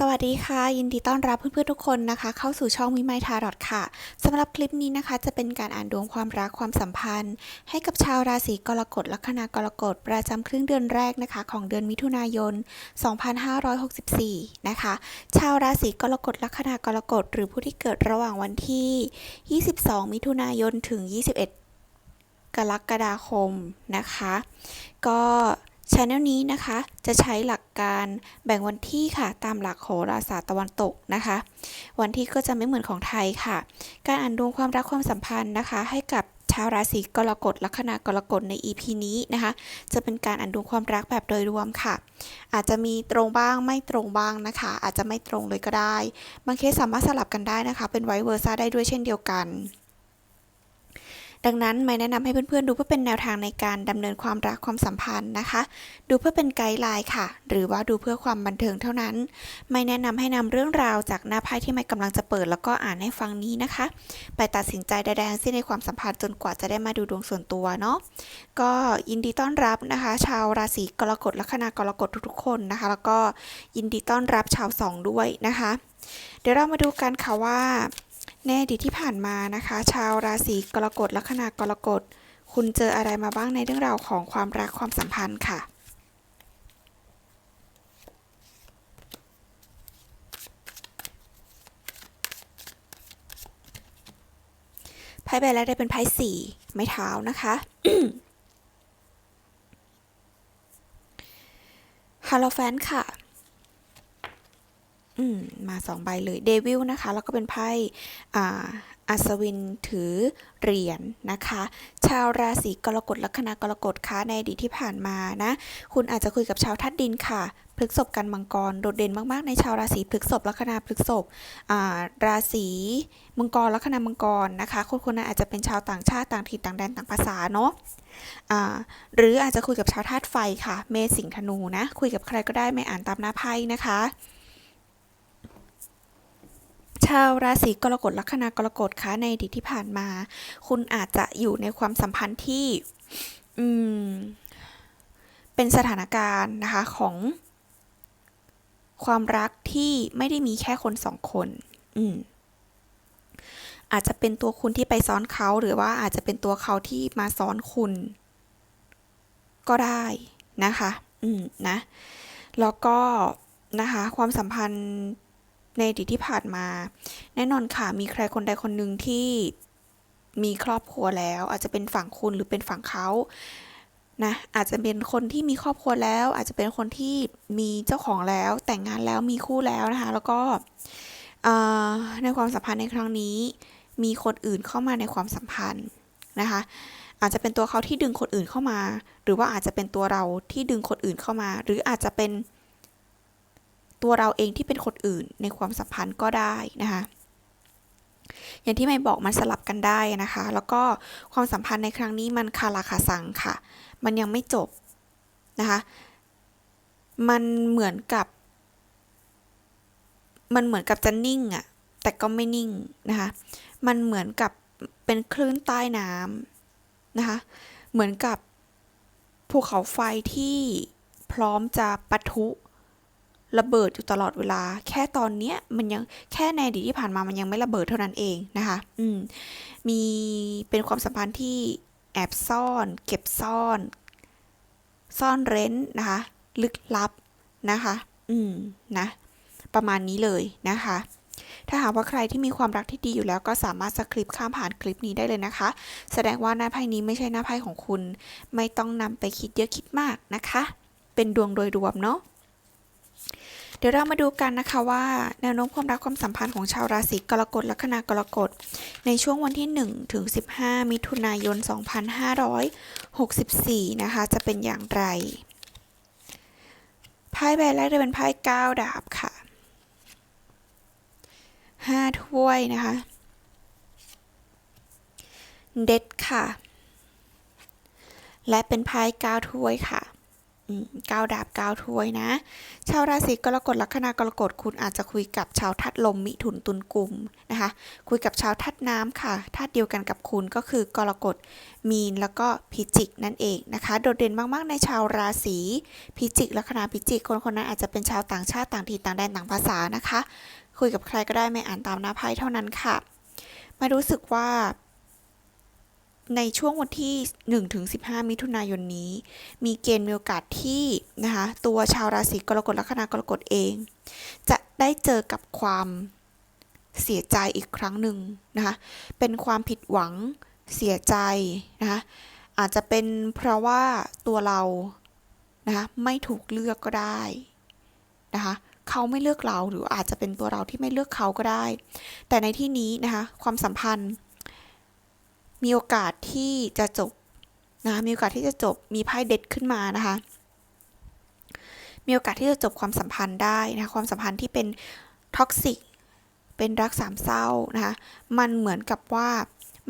สวัสดีค่ะ ยินดีต้อนรับเพื่อนๆทุกคนนะคะ เข้าสู่ช่องมิไมทารอดค่ะสำหรับคลิปนี้นะคะ จะเป็นการอ่านดวงความรักความสัมพันธ์ ให้กับชาวราศีกรกฎลัคนากรกฎประจำครึ่งเดือนแรกนะคะ ของเดือนมิถุนายน 2564 นะคะ ชาวราศีกรกฎลัคนากรกฎหรือผู้ที่เกิดระหว่างวันที่ 22 มิถุนายนถึง 21 กรกฎาคมนะคะ ก็ ช anel นี้นะคะจะใช้หลักการแบ่งวันที่ค่ะตามหลักโหราศาสตร์ตะวันตกนะคะ วันที่ก็จะไม่เหมือนของไทยค่ะ การอ่านดวงความรักความสัมพันธ์นะคะ ให้กับชาวราศีกรกฎลัคนากรกฎใน EP นี้นะคะ จะเป็นการอ่านดวงความรักแบบโดยรวมค่ะ อาจจะมีตรงบ้างไม่ตรงบ้างนะคะ อาจจะไม่ตรงเลยก็ได้บางเคสสามารถสลับกันได้นะคะ เป็นไวเวอร์ซ่าได้ด้วยเช่นเดียวกัน ดังนั้นไม่แนะนำให้เพื่อนๆ ดูเพื่อเป็นแนวทางในการดำเนินความรักความสัมพันธ์นะคะ ดูเพื่อเป็นไกด์ไลน์ค่ะ หรือว่าดูเพื่อความบันเทิงเท่านั้น ไม่แนะนำให้นำเรื่องราวจากหน้าไพ่ที่ไม่กำลังจะเปิดแล้วก็อ่านให้ฟังนี้นะคะ ไปตัดสินใจใดๆทั้งสิ้นในความสัมพันธ์จนกว่าจะได้มาดูดวงส่วนตัวเนาะก็ยินดีต้อนรับนะคะ ชาวราศีกรกฎลัคนากรกฎทุกๆคนนะคะ แล้วก็ยินดีต้อนรับชาวสองด้วยนะคะ เดี๋ยวเรามาดูกันค่ะว่า ในอดีตที่ผ่านมานะคะ ชาวราศีกรกฎลัคนากรกฎ คุณเจออะไรมาบ้างในเรื่องราวของความรักความสัมพันธ์ค่ะ ไพ่ใบแรกได้เป็นไพ่สี่ไม้เท้านะคะฮาโลแฟนค่ะ มมาสองใบเลยเดวิลนะคะ แล้วก็เป็นไพ่อ่าอัศวินถือเหรียญนะคะ ชาวราศีกรกฎลัคนากรกฎคะในอดีตที่ผ่านมานะ คุณอาจจะคุยกับชาวทัดดินค่ะพฤกษบกันมังกรโดดเด่นมากๆ ในชาวราศีพฤกษบลัคนาพฤกษบราศีมังกรลัคนามังกรนะคะ คนคนนั้นอาจจะเป็นชาวต่างชาติต่างถิ่นต่างแดนต่างภาษาเนาะหรืออาจจะคุยกับชาวธาตุไฟค่ะ เมษสิงธนูนะ คุยกับใครก็ได้ไม่อ่านตามหน้าไพ่นะคะ ชาวราศีกรกฎลัคนากรกฎคะในอดีตที่ผ่านมา คุณอาจจะอยู่ในความสัมพันธ์ที่อืมเป็นสถานการณ์นะคะของความรักที่ไม่ได้มีแค่คนสองคน อืม อาจจะเป็นตัวคุณที่ไปซ้อนเขาหรือว่าอาจจะเป็นตัวเขาที่มาซ้อนคุณ ก็ได้นะคะ อืมนะ แล้วก็นะคะ ความสัมพันธ์ ในอดีตที่ผ่านมา แน่นอนค่ะมีใครคนใดคนหนึ่งที่มีครอบครัวแล้ว อาจจะเป็นฝั่งคุณหรือเป็นฝั่งเขานะอาจจะเป็นคนที่มีครอบครัวแล้ว อาจจะเป็นคนที่มีเจ้าของแล้ว แต่งงานแล้วมีคู่แล้วนะคะ แล้วก็ในความสัมพันธ์ในครั้งนี้ มีคนอื่นเข้ามาในความสัมพันธ์นะคะ อาจจะเป็นตัวเขาที่ดึงคนอื่นเข้ามา หรือว่าอาจจะเป็นตัวเราที่ดึงคนอื่นเข้ามา หรืออาจจะเป็น ตัวเราเองที่เป็นคนอื่นในความสัมพันธ์ก็ได้นะคะ อย่างที่ไม่บอกมันสลับกันได้นะคะ แล้วก็ความสัมพันธ์ในครั้งนี้มันคาราคาซังค่ะ มันยังไม่จบนะคะ มันเหมือนกับ มันเหมือนกับจะนิ่งอะแต่ก็ไม่นิ่งนะคะ มันเหมือนกับเป็นคลื่นใต้น้ำนะคะ เหมือนกับภูเขาไฟที่พร้อมจะปะทุ ระเบิดอยู่ตลอดเวลา แค่ตอนเนี้ยมันยังแค่ในอดีตที่ผ่านมามันยังไม่ระเบิดเท่านั้นเองนะคะ อืมมีเป็นความสัมพันธ์ที่แอบซ่อน เก็บซ่อน ซ่อนเร้นนะคะ ลึกลับนะคะ อืมนะ ประมาณนี้เลยนะคะถ้าหากว่าใครที่มีความรักที่ดีอยู่แล้วก็สามารถสคริปข้ามผ่านคลิปนี้ได้เลยนะคะ แสดงว่าหน้าไพ่นี้ไม่ใช่หน้าไพ่ของคุณ ไม่ต้องนำไปคิดเยอะคิดมากนะคะ เป็นดวงโดยรวมเนาะ เดี๋ยวเรามาดูกันนะคะว่าแนวโน้มความรักความสัมพันธ์ของชาวราศีกรกฎลัคนากรกฎ ในช่วงวันที่1ถึง15 มิถุนายน 2564 นะคะ จะเป็นอย่างไรไพ่ใบแรกจะเป็นไพ่9ดาบค่ะ5ถ้วยนะคะเด็ดค่ะ และเป็นไพ่9ถ้วยค่ะ เก้าดาบเก้าถ้วยนะ ชาวราศีกรกฎลัคนากรกฎคุณอาจจะคุยกับชาวทัดลมมิถุนตุลกุมนะคะ คุยกับชาวทัดน้ำค่ะธาตุเดียวกันกับคุณก็คือกรกฎมีนแล้วก็พิจิกนั่นเองนะคะ โดดเด่นมากๆ ในชาวราศีพิจิกลัคนาพิจิกคนคนนั้นอาจจะเป็นชาวต่างชาติต่างถิ่นต่างแดนต่างภาษานะคะ คุยกับใครก็ได้ไม่อ่านตามหน้าไพ่เท่านั้นค่ะมารู้สึกว่า ในช่วงวันที่1ถึง15 มิถุนายนนี้ มีเกณฑ์มีโอกาสที่นะคะตัวชาวราศีกรกฎลัคนากรกฎเอง จะได้เจอกับความเสียใจอีกครั้งหนึ่งนะคะเป็นความผิดหวังเสียใจนะคะอาจจะเป็นเพราะว่าตัวเรานะคะไม่ถูกเลือกก็ได้นะคะเขาไม่เลือกเราหรืออาจจะเป็นตัวเราที่ไม่เลือกเขาก็ได้ แต่ในที่นี้นะคะความสัมพันธ์ มีโอกาสที่จะจบนะคะมีโอกาสที่จะจบมีไพ่เด็ดขึ้นมานะคะ มีโอกาสที่จะจบความสัมพันธ์ได้นะคะความสัมพันธ์ที่เป็นท็อกซิกเป็นรักสามเศร้านะคะมันเหมือนกับว่า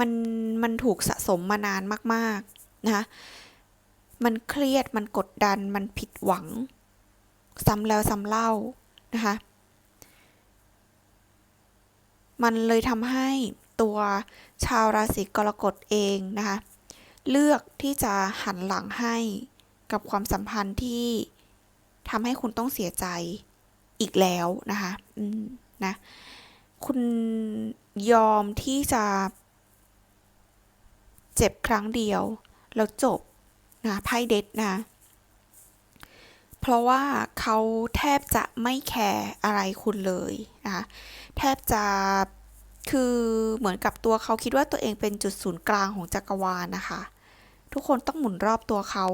มันมันถูกสะสมมานานมากๆนะคะมันเครียดมันกดดันมันผิดหวัง ซ้ำแล้วซ้ำเล่านะคะ มันเลยทำให้ ตัวชาวราศีกรกฎเองนะคะเลือกที่จะหันหลังให้กับความสัมพันธ์ที่ทำให้คุณต้องเสียใจอีกแล้วนะคะนะ คุณยอมที่จะ เจ็บครั้งเดียว แล้วจบนะไพ่เด็ดนะ เพราะว่าเขาแทบจะไม่แคร์อะไรคุณเลยนะคะแทบจะ คือเหมือนกับตัวเขาคิดว่าตัวเองเป็นจุดศูนย์กลางของจักรวาลนะคะ ทุกคนต้องหมุนรอบตัวเขา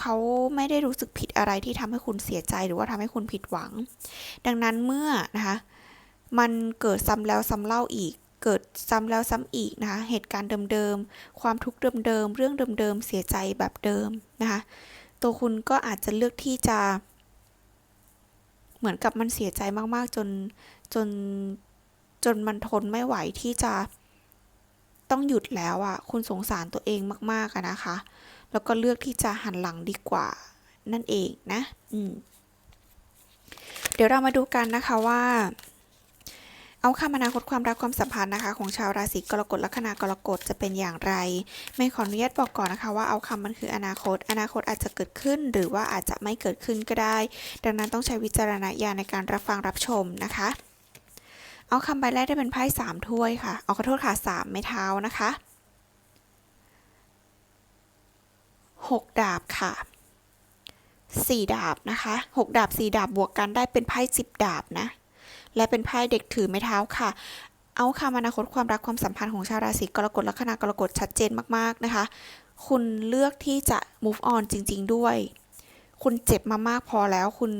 เขาไม่ได้รู้สึกผิดอะไรที่ทำให้คุณเสียใจหรือว่าทำให้คุณผิดหวัง ดังนั้นเมื่อนะคะมันเกิดซ้ำแล้วซ้ำเล่าอีก เกิดซ้ำแล้วซ้ำอีกนะคะ เหตุการณ์เดิมๆ ความทุกข์เดิมๆ เรื่องเดิมๆ เสียใจแบบเดิมนะคะ ตัวคุณก็อาจจะเลือกที่จะ เหมือนกับมันเสียใจมากๆ จนจน จนมันทนไม่ไหวที่จะต้องหยุดแล้วอะ่ะ คุณสงสารตัวเองมากๆอะนะคะ แล้วก็เลือกที่จะหันหลังดีกว่า นั่นเองนะ อืม เดี๋ยวเรามาดูกันนะคะว่า เอาคำอนาคตความรักความสัมพันธ์นะคะ ของชาวราศีกรกฎลัคนากรกฎจะเป็นอย่างไร ไม่ขออนุญาตบอกก่อนนะคะว่าเอาคำมันคืออนาคต อนาคตอาจจะเกิดขึ้นหรือว่าอาจจะไม่เกิดขึ้นก็ได้ ดังนั้นต้องใช้วิจารณญาณในการรับฟังรับชมนะคะ เอาคำใบแรกได้เป็นไพ่สามถ้วยค่ะ เอาขอโทษค่ะสามไม้เท้านะคะหกดาบค่ะสี่ดาบนะคะหกดาบสี่ดาบบวกกันได้เป็นไพ่สิบดาบนะ และเป็นไพ่เด็กถือไม้เท้าค่ะ เอาคำอนาคตความรักความสัมพันธ์ของชาวราศีกรกฎลัคนากรกฎชัดเจนมากๆนะคะ คุณเลือกที่จะ move on จริง ๆ ด้วย คุณเจ็บมามากพอแล้วคุณ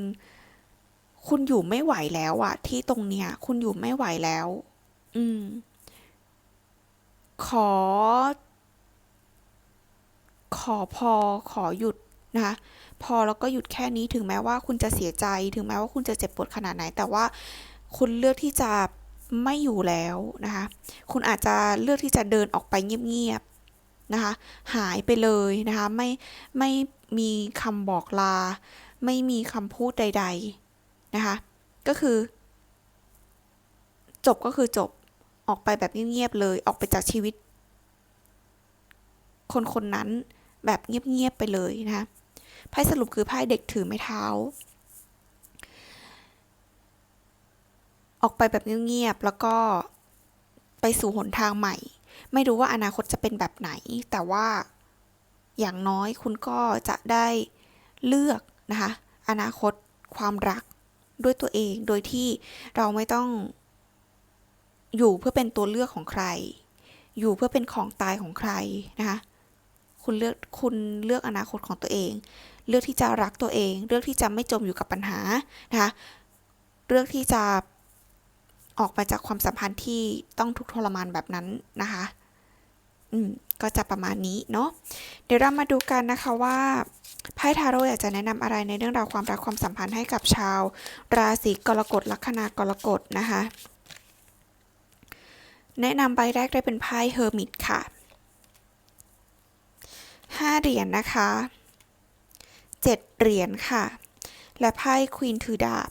คุณอยู่ไม่ไหวแล้วอะที่ตรงเนี้ย คุณอยู่ไม่ไหวแล้ว อืม ขอ ขอพอขอหยุดนะคะพอแล้วก็หยุดแค่นี้ถึงแม้ว่าคุณจะเสียใจ ถึงแม้ว่าคุณจะเจ็บปวดขนาดไหน แต่ว่าคุณเลือกที่จะไม่อยู่แล้วนะคะ คุณอาจจะเลือกที่จะเดินออกไปเงียบๆนะคะ หายไปเลยนะคะ ไม่ไม่มีคำบอกลา ไม่มีคำพูดใด ๆ นะคะ ก็คือ จบก็คือจบออกไปแบบเงียบๆเลย ออกไปจากชีวิต คนคนนั้นแบบเงียบๆไปเลยนะคะไพ่สรุปคือไพ่เด็กถือไม้เท้า ออกไปแบบเงียบๆแล้วก็ไปสู่หนทางใหม่ ไม่รู้ว่าอนาคตจะเป็นแบบไหน แต่ว่าอย่างน้อยคุณก็จะได้เลือกนะคะ อนาคตความรัก ด้วยตัวเอง โดยที่เราไม่ต้อง อยู่เพื่อเป็นตัวเลือกของใคร อยู่เพื่อเป็นของตายของใครนะคะคุณเลือกคุณเลือกอนาคตของตัวเอง เลือกที่จะรักตัวเอง เลือกที่จะไม่จมอยู่กับปัญหานะคะเลือกที่จะออกไปจากความสัมพันธ์ที่ต้องทุกข์ทรมานแบบนั้นนะคะ อืม ก็จะประมาณนี้เนาะ เดี๋ยวเรามาดูกันนะคะว่า ไพ่ทาโร่อยากจะแนะนำอะไรในเรื่องราวความรักความสัมพันธ์ให้กับชาว ราศีกรกฎลัคนากรกฎนะคะ แนะนำใบแรกได้เป็นไพ่เฮอร์มิตค่ะห้าเหรียญนนะคะเจ็ดเหรียญค่ะ และไพ่ควีนถือดาบ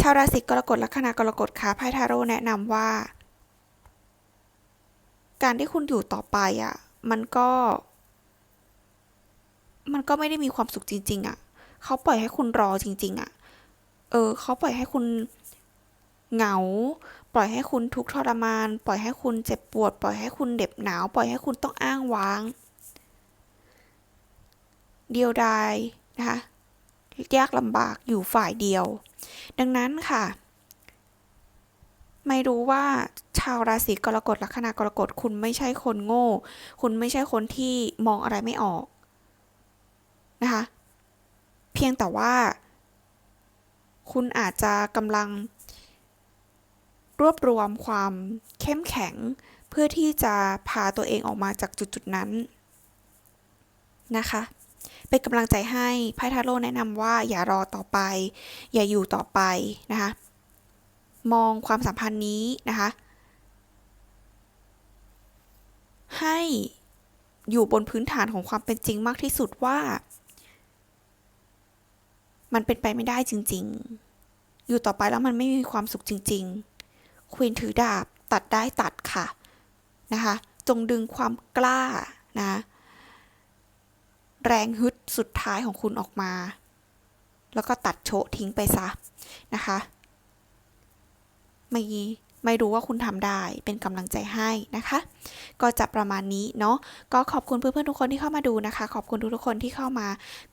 ชาวราศีกรกฎลัคนากรกฎค่ะไพ่ทาโร่แนะนำว่า การที่คุณอยู่ต่อไปอะ มันก็ มันก็ไม่ได้มีความสุขจริง ๆอะ เขาปล่อยให้คุณรอจริง ๆอะ เออ เขาปล่อยให้คุณเหงา ปล่อยให้คุณทุกข์ทรมาน ปล่อยให้คุณเจ็บปวด ปล่อยให้คุณเหน็บหนาว ปล่อยให้คุณต้องอ้างว้าง เดียวดายนะคะยากลำบากอยู่ฝ่ายเดียว ดังนั้นค่ะ ไม่รู้ว่าชาวราศีกรกฎลัคนากรกฎคุณไม่ใช่คนโง่ คุณไม่ใช่คนที่มองอะไรไม่ออก นะคะ เพียงแต่ว่า คุณอาจจะกำลัง รวบรวมความเข้มแข็ง เพื่อที่จะพาตัวเองออกมาจากจุดๆนั้น นะคะเป็นกำลังใจให้ไพ่ทาโร่แนะนำว่าอย่ารอต่อไป อย่าอยู่ต่อไปนะคะ มองความสัมพันธ์นี้นะคะ ให้อยู่บนพื้นฐานของความเป็นจริงมากที่สุดว่า มันเป็นไปไม่ได้จริง ๆ อยู่ต่อไปแล้วมันไม่มีความสุขจริง ๆ ควีนถือดาบตัดได้ตัดค่ะนะคะ จงดึงความกล้านะแรงฮึดสุดท้ายของคุณออกมา แล้วก็ตัดโชะทิ้งไปซะนะคะ ไม่ ไม่รู้ว่าคุณทำได้ เป็นกำลังใจให้นะคะ ก็จะประมาณนี้เนาะ ก็ขอบคุณเพื่อนๆทุกคนที่เข้ามาดูนะคะ ขอบคุณทุกๆคนที่เข้ามา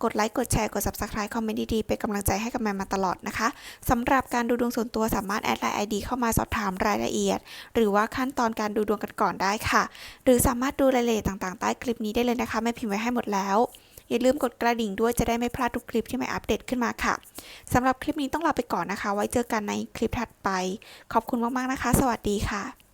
กดไลค์ กดแชร์ กด subscribe คอมเมนต์ดีๆ เป็นกำลังใจให้กับแมนมาตลอดนะคะสำหรับการดูดวงส่วนตัวสามารถแอดไลน์ ID เข้ามาสอบถามรายละเอียด หรือว่าขั้นตอนการดูดวงกันก่อนได้ค่ะ หรือสามารถดูรายละเอียดต่างๆ ใต้คลิปนี้ได้เลยนะคะแม่พิมพ์ไว้ให้หมดแล้ว อย่าลืมกดกระดิ่งด้วยจะได้ไม่พลาดทุกคลิปที่แม่อัปเดตขึ้นมาค่ะสำหรับคลิปนี้ต้องลาไปก่อนนะคะ ไว้เจอกันในคลิปถัดไป ขอบคุณมากๆนะคะ สวัสดีค่ะ